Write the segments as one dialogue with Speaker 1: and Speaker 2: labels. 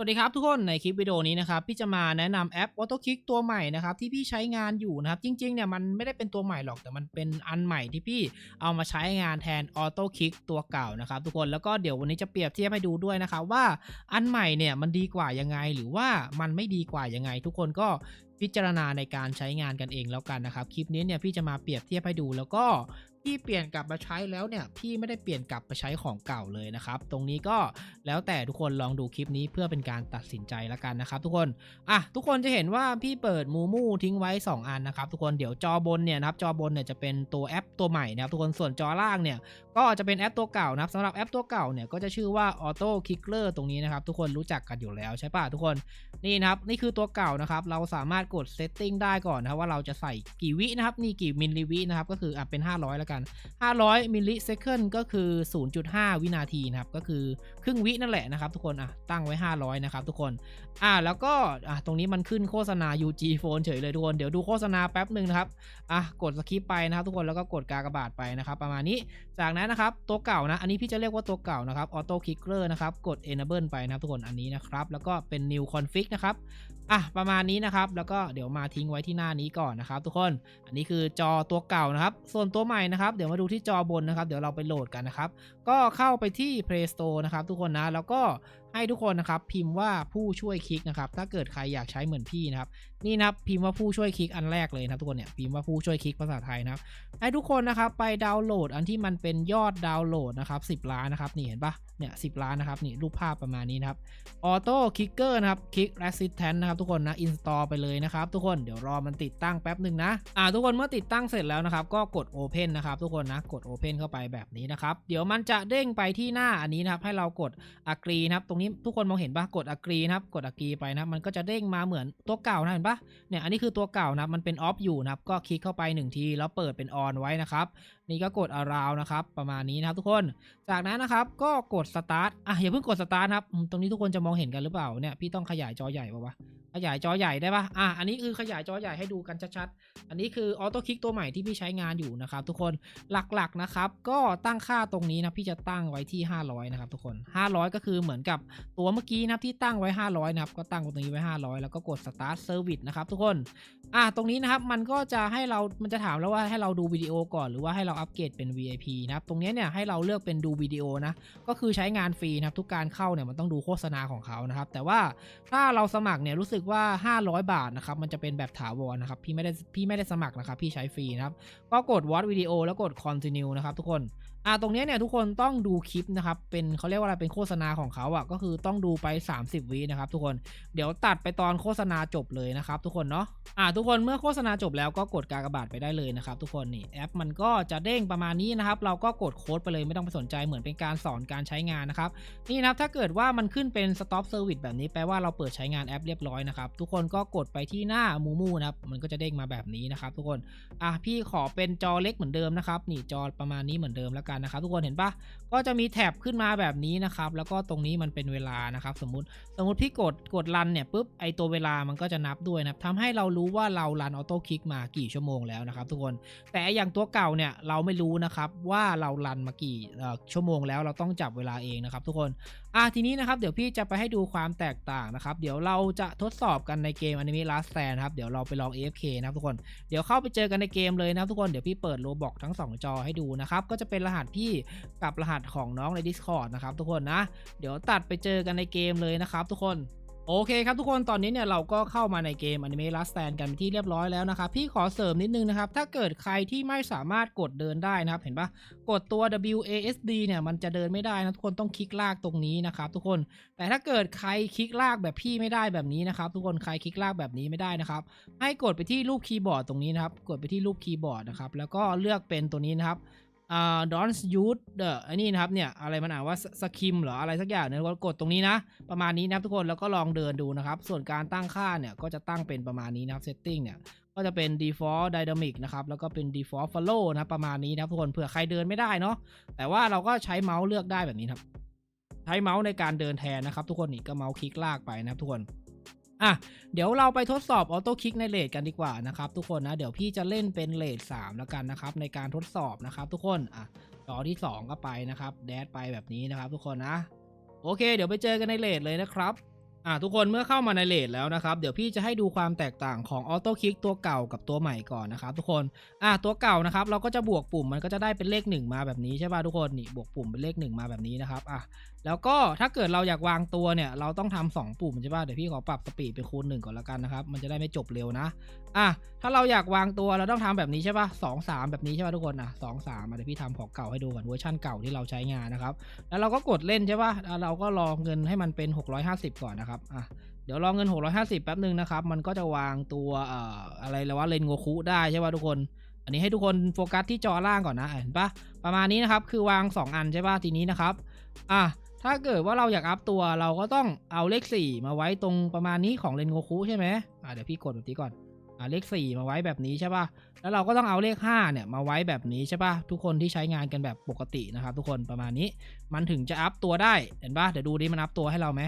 Speaker 1: สวัสดีครับทุกคนในคลิปวิดีโอนี้นะครับพี่จะมาแนะนำแอป AutoKick ตัวใหม่นะครับที่พี่ใช้งานอยู่นะครับจริงๆเนี่ยมันไม่ได้เป็นตัวใหม่หรอกแต่มันเป็นอันใหม่ที่พี่เอามาใช้งานแทน AutoKick ตัวเก่านะครับทุกคนแล้วก็เดี๋ยววันนี้จะเปรียบเทียบให้ดูด้วยนะครับว่าอันใหม่เนี่ยมันดีกว่ายังไงหรือว่ามันไม่ดีกว่ายังไง ทุกคนก็พิจารณาในการใช้งานกันเองแล้วกันนะครับ คลิปนี้เนี่ยพี่จะมาเปรียบเทียบให้ดูแล้วก็ พี่เปลี่ยนกลับมาใช้แล้วเนี่ยพี่ไม่ได้เปลี่ยนกลับไปใช้ของเก่าเลยนะครับ ตรงนี้ก็แล้วแต่ทุกคนลองดูคลิปนี้เพื่อเป็นการตัดสินใจล้วกันนะครับ ทุกคนอะทุกคนจะเห็นว่าพี่เปิดมูมูทิ้งไว้ 2 อันนะครับ ทุกคนเดี๋ยวจอบนเนี่ยนะครับจอบนเนี่ยจะเป็นตัวแอปตัวใหม่นะครับทุกคนส่วนจอล่างเนี่ยก็จะเป็นแอปตัวเก่านะครับสำหรับแอปตัวเก่าเนี่ยก็จะชื่อว่า Auto Kicker ตรงนี้นะครับทุกคนรู้จักกันอยู่แล้วใช่ป่ะทุกคนนี่นะครับนี่คือตัวเก่านะครับเราสามารถกด Setting ได้ก่อนนะครับว่าเราจะใส่กี่วินะครับนี่กี่มิลลิวินะครับก็คืออะเป็น 500แล้วกัน500 มิลลิเซคันก็คือ 0.5 วินาทีนะครับ ก็คือ รึ่งวินั่นแหละนะครับทุกคนอะตั้งไว้ 500 นะครับทุกคนอะแล้วก็อะตรงนี้มันขึ้นโฆษณา UG Phone เฉยเลยทุกคน เดี๋ยวดูโฆษณาแป๊บหนึ่งนะครับอะกดสคิปไปนะครับทุกคนแล้วก็กดกากบาทไปนะครับประมาณนี้จากนั้นนะครับตัวเก่านะ อันนี้พี่จะเรียกว่าตัวเก่านะครับ Auto Kicker นะครับกด Enable ไปนะครับทุกคนอันนี้นะครับแล้วก็เป็น New Config นะครับอะประมาณนี้นะครับแล้วก็เดี๋ยวมาทิ้งไว้ที่หน้านี้ก่อนนะครับทุกคนอันนี้คือจอตัวเก่านะครับ ส่วนตัวใหม่นะครับเดี๋ยวมาดูที่จอบนนะครับ เดี๋ยวเราไปโหลดกันนะครับก็เข้าไปที่ Play Store นะครับทุกคนนะ แล้วก็ให้ทุกคนนะครับพิมพ์ว่าผู้ช่วยคลิกนะครับ ถ้าเกิดใครอยากใช้เหมือนพี่นะครับนี่นะครับพิมพ์ว่าผู้ช่วยคลิกอันแรกเลยนะทุกคนเนี่ยพิมพ์ว่าผู้ช่วยคลิกภาษาไทยนะครับให้ทุกคนนะครับไปดาวน์โหลดอันที่มันเป็นยอดดาวน์โหลดนะครับ10ล้านนะครับนี่เห็นปะเนี่ยสิล้านนะครับนี่รูปภาพประมาณนี้นะครับออโต้คลิกเกอร์นะครับคลิก resistant นะครับทุกคนนะ install ไปเลยนะครับทุกคนเดี๋ยวรอมันติดตั้งแป๊บหนึ่งนะอ่าทุกคนเมื่อติดตั้งเสร็จแล้วนะครับก็กด open นะครับทุกคนนะกด open เข้าไปแบบนี้นะครับเดี๋ยวมันจะเด้งไปที่หน้าอันนี้นะครับให้เรากด agree นะครับตรงนี้ทุกคนมองเห็นปะกด agree นะครับกด agree ไปนะมันก็จะเด้งมาเหมือนตัวเก่านะเห็นปะเนี่ยอันนี้คือตัวเก่านะครับมันเป็นออฟอยู่นะครับก็คลิกเข้าไปหนึ่งทีแล้วเปิดเป็นออนไว้นะครับ นี่ก็กด around นะครับ ประมาณนี้นะครับทุกคน จากนั้นนะครับก็กด start อะอย่าเพิ่งกด start นะครับ ตรงนี้ทุกคนจะมองเห็นกันหรือเปล่าเนี่ย พี่ต้องขยายจอใหญ่ป่าวะ ขยายจอใหญ่ได้ปะอะ อันนี้คือขยายจอใหญ่ให้ดูกันชัดๆ อันนี้คือออโต้คลิกตัวใหม่ที่พี่ใช้งานอยู่นะครับทุกคน หลักๆนะครับ ก็ตั้งค่าตรงนี้นะพี่จะตั้งไว้ที่ 500 นะครับทุกคน 500 ก็คือเหมือนกับตัวเมื่อกี้นะครับที่ตั้งไว้ 500 นะครับ ก็ตั้งตรงนี้ไว้ 500 แล้วก็กด start service นะครับทุกคน อะ ตรงนี้นะครับ มันก็จะให้เรา มันจะถามแล้วว่าให้เราดูวิดีโอก่อนหรือว่าให้เราอัปเกรดเป็น VIP นะครับ ตรงนี้เนี่ยให้เราเลือกเป็นดูวิดีโอนะ ก็คือใช้งานฟรีนะครับ ทุกการเข้าเนี่ยมันต้องดูโฆษณาของเขานะครับ แต่ว่าถ้าเราสมัครเนี่ยรู้สึกว่า 500 บาทนะครับ มันจะเป็นแบบถาวรนะครับ พี่ไม่ได้พี่ไม่ได้สมัครนะครับ พี่ใช้ฟรีนะครับ ก็กดวอตวิดีโอแล้วกด continue นะครับทุกคน อ่าตรงนี้เนี่ยทุกคนต้องดูคลิปนะครับ เป็นเขาเรียกว่าอะไรเป็นโฆษณาของเขาอะก็คือต้องดูไป 30วินะครับ ทุกคนเดี๋ยวตัดไปตอนโฆษณาจบเลยนะครับ ทุกคนเนาะอ่าทุกคนเมื่อโฆษณาจบแล้วก็กดกากบาทไปได้เลยนะครับ ทุกคนนี่แอปมันก็จะเด้งประมาณนี้นะครับ เราก็กดโค้ดไปเลยไม่ต้องไปสนใจเหมือนเป็นการสอนการใช้งานนะครับนี่นะครับถ้าเกิดว่ามันขึ้นเป็น stop service แบบนี้แปลว่าเราเปิดใช้งานแอปเรียบร้อยนะครับทุกคนก็กดไปที่หน้ามูมูนะครับมันก็จะเด้งมาแบบนี้นะครับ ทุกคนอะพี่ขอเป็นจอเล็กเหมือนเดิมนะครับนี่จอประมาณนี้เหมือนเดิมแล้วกันนะครับทุกคนเห็นปะก็จะมีแท็บขึ้นมาแบบนี้นะครับแล้วก็ตรงนี้มันเป็นเวลานะครับสมมติสมมติพี่กดกดรันเนี่ยปุ๊บไอตัวเวลามันก็จะนับด้วยนะทำให้เรารู้ว่าเรารันออโต้คลิกมากี่ชั่วโมงแล้วนะครับทุกคนแต่อย่างตัวเก่าเนี่ยเราไม่รู้นะครับว่าเรารันมากี่ชั่วโมงแล้วเราต้องจับเวลาเองนะครับทุกคนอะทีนี้นะครับเดี๋ยวพี่จะไปให้ดูความแตกต่างนะครับเดี๋ยวเราจะทดสอบกันในเกม Anime Last Stand นครับเดี๋ยวเราไปลอง AFK นะครับทุกคนเดี๋ยวเข้าไปเจอกันในเกมเลยนะครับทุกคนเดี๋ยวพี่เปิดโลบอกทั้ง 2 จอให้ดูนะครับก็จะเป็นรหัสพี่กับรหัสของน้องใน Discord นะครับทุกคนนะ เดี๋ยวตัดไปเจอกันในเกมเลยนะครับทุกคนโอเคครับทุกคนตอนนี้เนี่ยเราก็เข้ามาในเกม Anime Last Stand กันเป็นที่เรียบร้อยแล้วนะครับ พี่ขอเสริมนิดนึงนะครับ ถ้าเกิดใครที่ไม่สามารถกดเดินได้นะครับ เห็นปะกดตัว WASD เนี่ยมันจะเดินไม่ได้นะทุกคนต้องคลิกลากตรงนี้นะครับทุกคนแต่ถ้าเกิดใครคลิกลากแบบพี่ไม่ได้แบบนี้นะครับทุกคนใครคลิกลากแบบนี้ไม่ได้นะครับ ให้กดไปที่รูปคีย์บอร์ดตรงนี้นะครับกดไปที่รูปคีย์บอร์ดนะครับแล้วก็เลือกเป็นตัวนี้นะครับ อ่า don't use the อันนี้นะครับเนี่ยอะไรมันอ่านว่าสคิมเหรออะไรสักอย่างเนี่ยกดตรงนี้นะ ประมาณนี้นะครับทุกคนแล้วก็ลองเดินดูนะครับ ส่วนการตั้งค่าเนี่ยก็จะตั้งเป็นประมาณนี้นะครับ setting เนี่ยก็จะเป็น default dynamic นะครับ แล้วก็เป็น default follow นะรประมาณนี้นะครับทุกคนเผื่อใครเดินไม่ได้เนาะแต่ว่าเราก็ใช้เมาส์เลือกได้แบบนี้ครับ ใช้เมาส์ในการเดินแทนนะครับ ทุกคนนี่ก็เมาส์คลิกลากไปนะครับทุกคน อะเดี๋ยวเราไปทดสอบออโต้คลิกในเลทกันดีกว่านะครับทุกคนนะเดี๋ยวพี่จะเล่นเป็นเลท3แล้วกันนะครับในการทดสอบนะครับทุกคนอะจอที่ 2 ก็ไปนะครับแดดไปแบบนี้นะครับทุกคนนะ โอเค เดี๋ยวไปเจอกันในเลทเลยนะครับ อ่าทุกคนเมื่อเข้ามาในเลทแล้วนะครับ เดี๋ยวพี่จะให้ดูความแตกต่างของออโต้คลิกตัวเก่ากับตัวใหม่ก่อนนะครับทุกคนอ่าตัวเก่านะครับเราก็จะบวกปุ่มมันก็จะได้เป็นเลขหนึ่งมาแบบนี้ใช่ป่ะทุกคนนี่บวกปุ่มเป็นเลขหนึ่งมาแบบนี้นะครับอะแล้วก็ถ้าเกิดเราอยากวางตัวเนี่ยเราต้องทำสองปุ่มใช่ป่ะเดี๋ยวพี่ขอปรับสปีดเป็นคูณหนึ่งก่อนละกันนะครับมันจะได้ไม่จบเร็วนะอะถ้าเราอยากวางตัวเราต้องทำแบบนี้ใช่ป่ะสองสามแบบนี้ใช่ป่ะทุกคนอะสองสามเดี๋ยวพี่ทำของเก่าให้ดูก่อนเวอร์ชันเก่าที่เราใช้งานนะครับแล้วเราก็กดเล่นใช่ป่ะเราก็รอเงินให้มันเป็น 650 ก่อนนะครับอะเดี๋ยวรอเงิน 650 แป๊บหนึ่งนะครับ มันก็จะวางตัวเอ่ออะไรแล้วว่าเลนโงคุได้ใช่ป่ะทุกคน อันนี้ให้ทุกคนโฟกัสที่จอล่างก่อนนะอะเห็นปะประมาณนี้นะครับ คือวาง 2 อันใช่ป่ะทีนี้นะครับอะถ้าเกิดว่าเราอยากอัพตัวเราก็ต้องเอาเลข 4 มาไว้ตรงประมาณนี้ของเลนโงคุใช่ไหมอะเดี๋ยวพี่กดแบบนี้ก่อนอะเลข 4 มาไว้แบบนี้ใช่ป่ะแล้วเราก็ต้องเอาเลข 5 เนี่ยมาไว้แบบนี้ใช่ป่ะทุกคนที่ใช้งานกันแบบปกตินะครับ ทุกคนประมาณนี้มันถึงจะอัพตัวได้เห็นป่ะเดี๋ยวดูดิมันอัพตัวให้เราไหม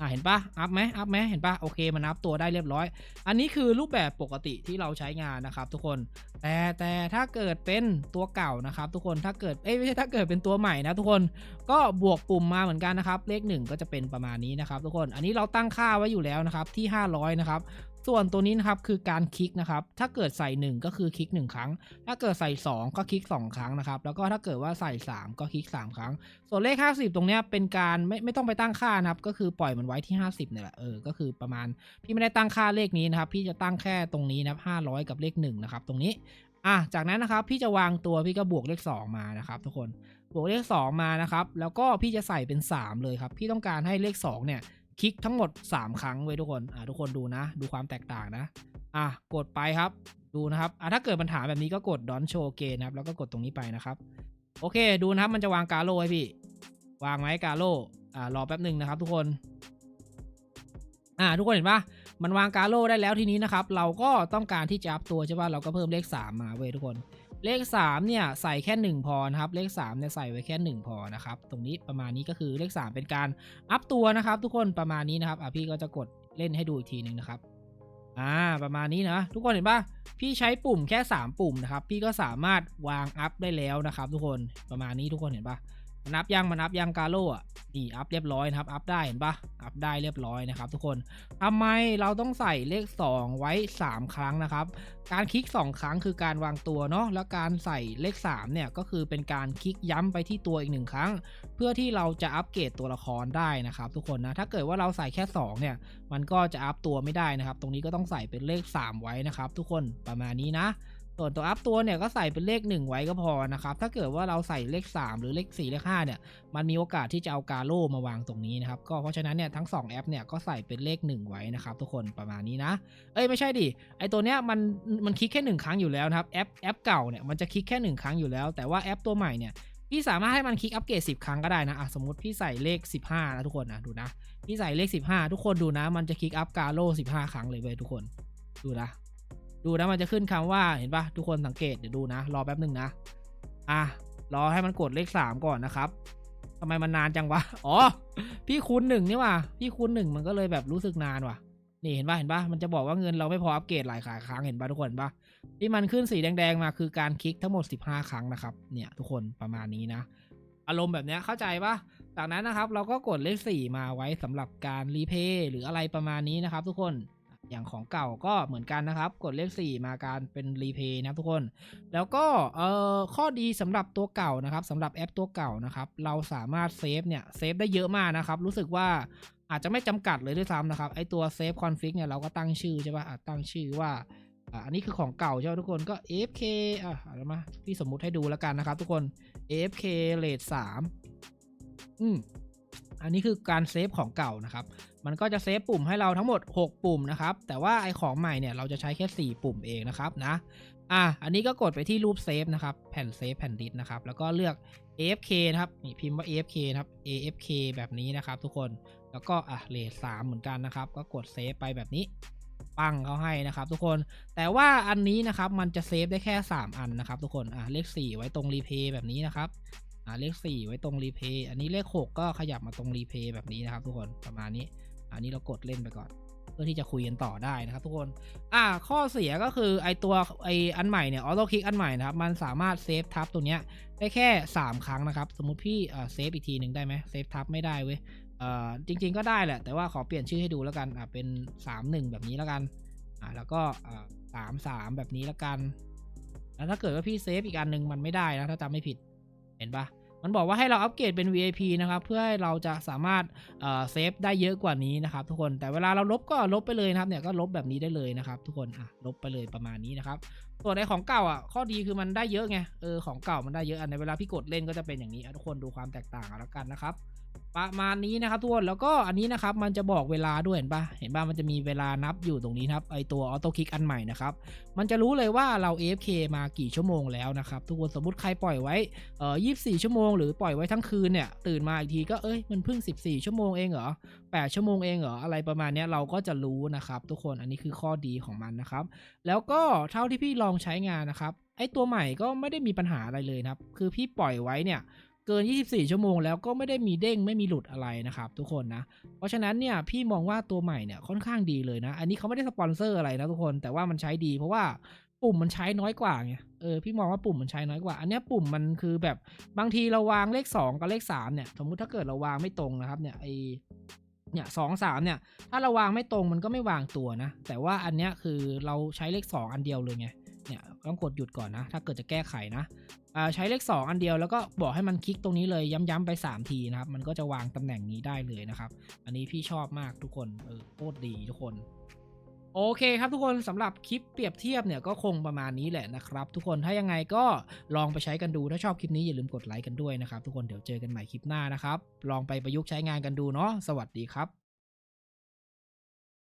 Speaker 1: อ่าเห็นปะอัพไหมอัพไหมเห็นปะโอเคมันอัพตัวได้เรียบร้อย อันนี้คือรูปแบบปกติที่เราใช้งานนะครับ ทุกคน แต่แต่ถ้าเกิดเป็นตัวเก่านะครับ ทุกคนถ้าเกิดเอ้ยไม่ใช่ถ้าเกิดเป็นตัวใหม่นะทุกคนก็บวกปุ่มมาเหมือนกันนะครับ เลขหนึ่งก็จะเป็นประมาณนี้นะครับ ทุกคนอันนี้เราตั้งค่าไว้อยู่แล้วนะครับที่ 500 นะครับ ส่วนตัวนี้นะครับคือการคลิกนะครับ ถ้าเกิดใส่ 1 ก็คือคลิก 1 ครั้ง ถ้าเกิดใส่ 2 ก็คลิก 2 ครั้งนะครับ แล้วก็ถ้าเกิดว่าใส่ 3 ก็คลิก 3 ครั้ง ส่วนเลข 50 ตรงเนี้ยเป็นการไม่ไม่ต้องไปตั้งค่านะครับ ก็คือปล่อยมันไว้ที่ 50เนี่ยแหละ เออ ก็คือประมาณ พี่ไม่ได้ตั้งค่าเลขนี้นะครับ พี่จะตั้งแค่ตรงนี้นะครับ500 กับเลข1นะครับ ตรงนี้ อะ จากนั้นนะครับ พี่จะวางตัวพี่ก็บวกเลข 2 มานะครับทุกคน บวกเลข 2 มานะครับ แล้วก็พี่จะใส่เป็น 3 เลยครับ พี่ต้องการให้เลข2เนี่ย คลิกทั้งหมด 3 ครั้งไว้ทุกคน อ่าทุกคนดูนะ ดูความแตกต่างนะ อะกดไปครับ ดูนะครับ อะถ้าเกิดปัญหาแบบนี้ก็กด Don't Show Again นะครับ แล้วก็กดตรงนี้ไปนะครับ โอเค ดูนะครับ มันจะวางกาโลให้พี่ วางไหมกาโล อ่ารอแป๊บหนึ่งนะครับ ทุกคน อ่าทุกคนเห็นปะมันวางกาโลได้แล้วทีนี้นะครับ เราก็ต้องการที่จะอัพตัวใช่ปะเราก็เพิ่มเลข 3 มาเว้ยทุกคน เลข 3 เนี่ยใส่แค่ 1 พอนะครับ เลข3เนี่ยใส่ไว้แค่ 1 พอนะครับ ตรงนี้ประมาณนี้ก็คือเลข 3 เป็นการอัพตัวนะครับ ทุกคนประมาณนี้นะครับอะพี่ก็จะกดเล่นให้ดูอีกทีหนึ่งนะครับอ่าประมาณนี้นะทุกคนเห็นปะพี่ใช้ปุ่มแค่ 3 ปุ่มนะครับ พี่ก็สามารถวางอัพได้แล้วนะครับ ทุกคนประมาณนี้ทุกคนเห็นปะ มันอัพยังมันอัพยังกาโลอะนี่อัพเรียบร้อยนะครับ อัพได้เห็นปะอัพได้เรียบร้อยนะครับ ทุกคนทำไมเราต้องใส่เลข 2 ไว้ 3 ครั้งนะครับ การคลิก 2 ครั้งคือการวางตัวเนาะแล้วการใส่เลข3เนี่ยก็คือเป็นการคลิกย้ำไปที่ตัวอีกหนึ่งครั้ง เพื่อที่เราจะอัปเกรดตัวละครได้นะครับ ทุกคนนะถ้าเกิดว่าเราใส่แค่ 2 เนี่ย มันก็จะอัพตัวไม่ได้นะครับ ตรงนี้ก็ต้องใส่เป็นเลข 3 ไว้นะครับ ทุกคนประมาณนี้นะ ส่วนตัวอัพตัวเนี่ยก็ใส่เป็นเลข 1 ไว้ก็พอนะครับ ถ้าเกิดว่าเราใส่เลข 3 หรือเลข 4 เลข5เนี่ย มันมีโอกาสที่จะเอากาโลมาวางตรงนี้นะครับ ก็เพราะฉะนั้นเนี่ยทั้ง 2 แอปเนี่ยก็ใส่เป็นเลข 1 ไว้นะครับ ทุกคนประมาณนี้นะ เอ้ยไม่ใช่ดิ ไอตัวเนี้ยมันมันคลิกแค่หนึ่งครั้งอยู่แล้วนะครับ แอปแอปเก่าเนี่ยมันจะคลิกแค่หนึ่งครั้งอยู่แล้ว แต่ว่าแอปตัวใหม่เนี่ยพี่สามารถให้มันคลิกอัปเกรด10 ครั้งก็ได้นะอะสมมติพี่ใส่เลข 15นะทุกคนนะดูนะ พี่ใส่เลข 15 ทุกคนดูนะ มันจะคลิกอัพกาโล15 ครั้งเลยเว้ยทุกคน ดูนะ ดูนะมันจะขึ้นคำว่าเห็นปะทุกคนสังเกตเดี๋ยวดูนะ รอแป๊บหนึ่งนะ อะรอให้มันกดเลข3ก่อนนะครับทำไมมันนานจังวะ อ๋อ พี่คูณหนึ่งนี่ว่ะ พี่คูณหนึ่งมันก็เลยแบบรู้สึกนานว่ะ นี่เห็นปะเห็นปะมันจะบอกว่าเงินเราไม่พออัปเกรดหลายขาครั้งเห็นปะทุกคนปะที่มันขึ้นสีแดงๆมาคือการคลิกทั้งหมด 15 ครั้งนะครับ เนี่ยทุกคนประมาณนี้นะ อารมณ์แบบเนี้ยเข้าใจปะจากนั้นนะครับเราก็กดเลข4มาไว้สำหรับการรีเพย์หรืออะไรประมาณนี้นะครับ ทุกคน อย่างของเก่าก็เหมือนกันนะครับ กดเลข 4 มาการเป็นรีเพย์นะครับทุกคน แล้วก็เอ่อข้อดีสำหรับตัวเก่านะครับสำหรับแอปตัวเก่านะครับ เราสามารถเซฟเนี่ยเซฟได้เยอะมากนะครับ รู้สึกว่าอาจจะไม่จำกัดเลยด้วยซ้ำนะครับ ไอตัวเซฟคอนฟิกเนี่ยเราก็ตั้งชื่อใช่ปะ่ะอะตั้งชื่อว่าอะอันนี้คือของเก่าใช่ไหมทุกคนก็ AFK อะอะไรมาพี่สมมุติให้ดูแล้วกันนะครับ ทุกคน AFK rate 3อืม อันนี้คือการเซฟของเก่านะครับ มันก็จะเซฟปุ่มให้เราทั้งหมด 6 ปุ่มนะครับ แต่ว่าไอของใหม่เนี่ยเราจะใช้แค่ 4 ปุ่มเองนะครับนะ อะ อันนี้ก็กดไปที่รูปเซฟนะครับ แผ่นเซฟแผ่นดิสนะครับ แล้วก็เลือก AFK นะครับ นี่พิมพ์ว่า AFK นะครับ AFK แบบนี้นะครับทุกคน แล้วก็อะเลทสามเหมือนกันนะครับ ก็กดเซฟไปแบบนี้ปังเขาให้นะครับทุกคน แต่ว่าอันนี้นะครับมันจะเซฟได้แค่ 3 อันนะครับทุกคน อะเลข 4 ไว้ตรงรีเพย์แบบนี้นะครับ อ่าเลข 4 ไว้ตรงรีเพย์อันนี้เลข 6 ก็ขยับมาตรงรีเพย์แบบนี้นะครับ ทุกคนประมาณนี้ อันนี้เรากดเล่นไปก่อน เพื่อที่จะคุยกันต่อได้นะครับ ทุกคน อ่า ข้อเสียก็คือไอตัวไออันใหม่เนี่ยออโต้คลิกอันใหม่นะครับ มันสามารถเซฟทับตัวเนี้ยได้แค่ 3 ครั้งนะครับ สมมุติพี่อ่าเซฟอีกทีหนึ่งได้ไหมเซฟทับไม่ได้เว้ยเอ่อจริง ๆก็ได้แหละ แต่ว่าขอเปลี่ยนชื่อให้ดูแล้วกันอ่าเป็น 31 แบบนี้แล้วกันอ่าแล้วก็อ่า33แบบนี้แล้วกันแล้วถ้าเกิดว่าพี่เซฟอีกอันหนึ่งมันไม่ได้นะถ้าจำไม่ผิดเห็นปะ มันบอกว่าให้เราอัปเกรดเป็น VIP นะครับ เพื่อให้เราจะสามารถเอ่อเซฟได้เยอะกว่านี้นะครับ ทุกคน แต่เวลาเราลบก็ลบไปเลยนะครับเนี่ยก็ลบแบบนี้ได้เลยนะครับ ทุกคนอะลบไปเลยประมาณนี้นะครับ ส่วนในของเก่าอะข้อดีคือมันได้เยอะไง เออของเก่ามันได้เยอะอันในเวลาพี่กดเล่นก็จะเป็นอย่างนี้ทุกคนดูความแตกต่างแล้วกันนะครับ ประมาณนี้นะครับทุกคนแล้วก็อันนี้นะครับมันจะบอกเวลาด้วยเห็นปะเห็นปะมันจะมีเวลานับอยู่ตรงนี้นะครับไอตัวออโต้คลิกอันใหม่นะครับมันจะรู้เลยว่าเรา AFK มากี่ชั่วโมงแล้วนะครับทุกคนสมมติใครปล่อยไว้เอ่อ24 ชั่วโมงหรือปล่อยไว้ทั้งคืนเนี่ยตื่นมาอีกทีก็เอ้ยมันเพิ่ง 14 ชั่วโมงเองเหรอ8ชั่วโมงเองเหรออะไรประมาณนี้เราก็จะรู้นะครับทุกคนอันนี้คือข้อดีของมันนะครับแล้วก็เท่าที่พี่ลองใช้งานนะครับไอตัวใหม่ก็ไม่ได้มีปัญหาอะไรเลยนะครับคือพี่ปล่อยไว้เนี่ย เกิน 24 ชั่วโมงแล้วก็ไม่ได้มีเด้งไม่มีหลุดอะไรนะครับทุกคนนะ เพราะฉะนั้นเนี่ยพี่มองว่าตัวใหม่เนี่ยค่อนข้างดีเลยนะ อันนี้เขาไม่ได้สปอนเซอร์อะไรนะทุกคนแต่ว่ามันใช้ดีเพราะว่าปุ่มมันใช้น้อยกว่าไง เออพี่มองว่าปุ่มมันใช้น้อยกว่า อันเนี้ยปุ่มมันคือแบบบางทีเราวางเลข 2 กับเลข 3 เนี่ย สมมุติถ้าเกิดเราวางไม่ตรงนะครับเนี่ยไอเนี่ยสองสามเนี่ย ถ้าเราวางไม่ตรงมันก็ไม่วางตัวนะ แต่ว่าอันเนี้ยคือเราใช้เลข 2 อันเดียวเลยไง เนี่ยต้องกดหยุดก่อนนะ ถ้าเกิดจะแก้ไขนะใช้เลข 2 อันเดียวแล้วก็บอกให้มันคลิกตรงนี้เลยย้ำๆไป 3 ทีนะครับ มันก็จะวางตำแหน่งนี้ได้เลยนะครับ อันนี้พี่ชอบมากทุกคนเออโคตรดีทุกคนโอเคครับทุกคนสำหรับคลิปเปรียบเทียบเนี่ยก็คงประมาณนี้แหละนะครับ ทุกคนถ้ายังไงก็ลองไปใช้กันดูถ้าชอบคลิปนี้อย่าลืมกดไลค์กันด้วยนะครับ ทุกคนเดี๋ยวเจอกันใหม่คลิปหน้านะครับ ลองไปประยุกต์ใช้งานกันดูเนาะสวัสดีครับ